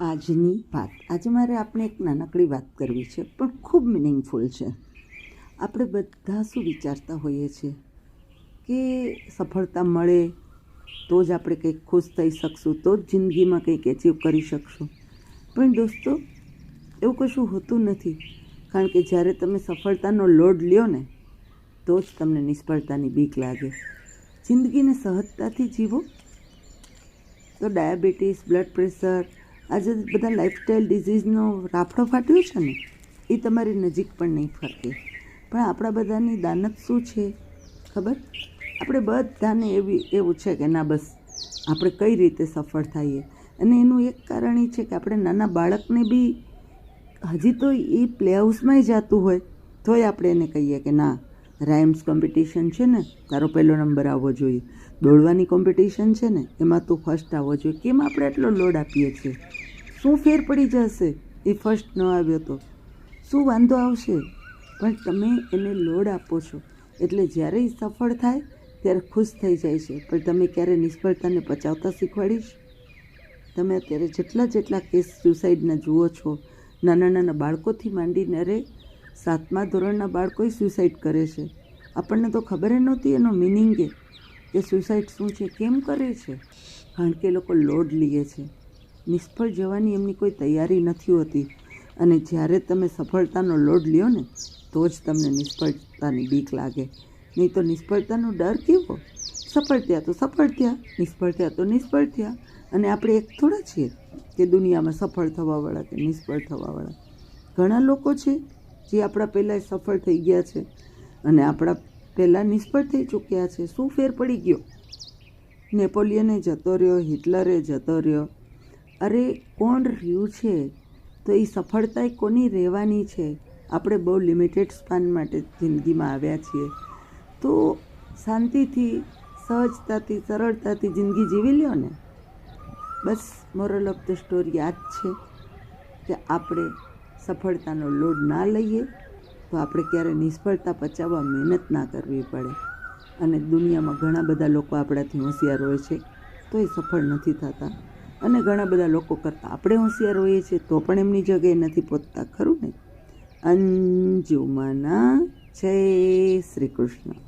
આજની વાત. આજે મારે આપણે એક નાનકડી વાત કરવી છે, પણ ખૂબ મિનિંગફુલ છે. આપણે બધા શું વિચારતા હોઈએ છીએ કે સફળતા મળે તો જ આપણે કંઈક ખુશ થઈ શકશું, તો જ જિંદગીમાં કંઈક એચીવ કરી શકશું. પણ દોસ્તો, એવું કશું હોતું નથી, કારણ કે જ્યારે તમે સફળતાનો લોડ લ્યો ને, તો જ તમને નિષ્ફળતાની બીક લાગે. જિંદગીને સહજતાથી જીવો. તો ડાયાબિટીસ, બ્લડ પ્રેશર આજે બધા લાઇફસ્ટાઈલ ડિઝીઝનો રાફડો ફાટ્યો છે ને, એ તમારી નજીક પણ નહીં ફરકે પણ આપણા બધાની દાનત શું છે? ખબર? આપણે બધાને એવી, એવું છે કે ના બસ, આપણે કઈ રીતે સફળ થઈએ? અને એનું એક કારણ એ છે કે આપણે નાના બાળકને બી, હજી તો એ પ્લે હાઉસમાંય જતું હોય, તોય આપણે એને કહીએ કે ના રાઇમ્સ કોમ્પિટિશન છે ને, તારો પહેલો નંબર આવવો જોઈએ. દોડવાની કોમ્પિટિશન છે ને, એમાં તું ફર્સ્ટ આવવો જોઈએ. કેમ આપણે એટલો લોડ આપીએ છીએ? શું ફેર પડી જશે એ ફર્સ્ટ ન આવ્યો તો? શું વાંધો આવશે? પણ તમે એને લોડ આપો છો. એટલે જ્યારે એ સફળ થાય, ત્યારે ખુશ થઈ જાય છે. પણ તમે ક્યારે નિષ્ફળતાને પચાવતા શીખવાડીશ? તમે અત્યારે જેટલા જેટલા કેસ સુસાઇડના જુઓ છો, નાના નાના બાળકોથી માંડીને અરે સાતમા ધોરણના બાળકોય સુસાઇડ કરે છે? આપણને તો ખબર નહોતી એનો મિનિંગ એ કે સુસાઇડ શું છે, કેમ કરે છે? કારણ કે એ લોકો લોડ લે છે. નિષ્ફળ જવાની એમની કોઈ તૈયારી નથી હોતી. અને જ્યારે તમે સફળતાનો લોડ લ્યો ને, તો જ તમને નિષ્ફળતાની બીક લાગે. નહીં તો નિષ્ફળતાનો ડર કેવો? સફળ થયા તો સફળ થયા, નિષ્ફળ થયા તો નિષ્ફળ થયા. અને આપણે એક થોડા છીએ કે દુનિયામાં સફળ થવાવાળા કે નિષ્ફળ થવાવાળા. ઘણા લોકો છે જે આપણા પહેલાં સફળ થઈ ગયા છે અને આપણા પહેલાં નિષ્ફળ થઈ ચૂક્યા છે. શું ફેર પડી ગયો? નેપોલિયને જતો રહ્યો, હિટલરે જતો રહ્યો. અરે, કોણ રહ્યું છે? તો એ સફળતા કોની રહેવાની છે? આપણે બહુ લિમિટેડ સ્પાન માટે જિંદગીમાં આવ્યા છીએ. તો શાંતિથી, સહજતાથી, સરળતાથી જિંદગી જીવી લ્યો ને. બસ મોરલ ઓફ ધ સ્ટોરી આ જ છે કે આપણે સફળતાનો લોડ ના લઈએ, તો આપણે ક્યારે નિષ્ફળતા પચાવવા મહેનત ના કરવી પડે. અને દુનિયામાં ઘણા બધા લોકો આપણાથી હોશિયાર હોય છે, તો એ સફળ નથી થતા. અને ઘણા બધા લોકો કરતાં આપણે હોશિયાર હોઈએ છીએ, તો પણ એમની જગ્યાએ નથી પહોંચતા ખરું ને? અંજુમના જય શ્રી કૃષ્ણ.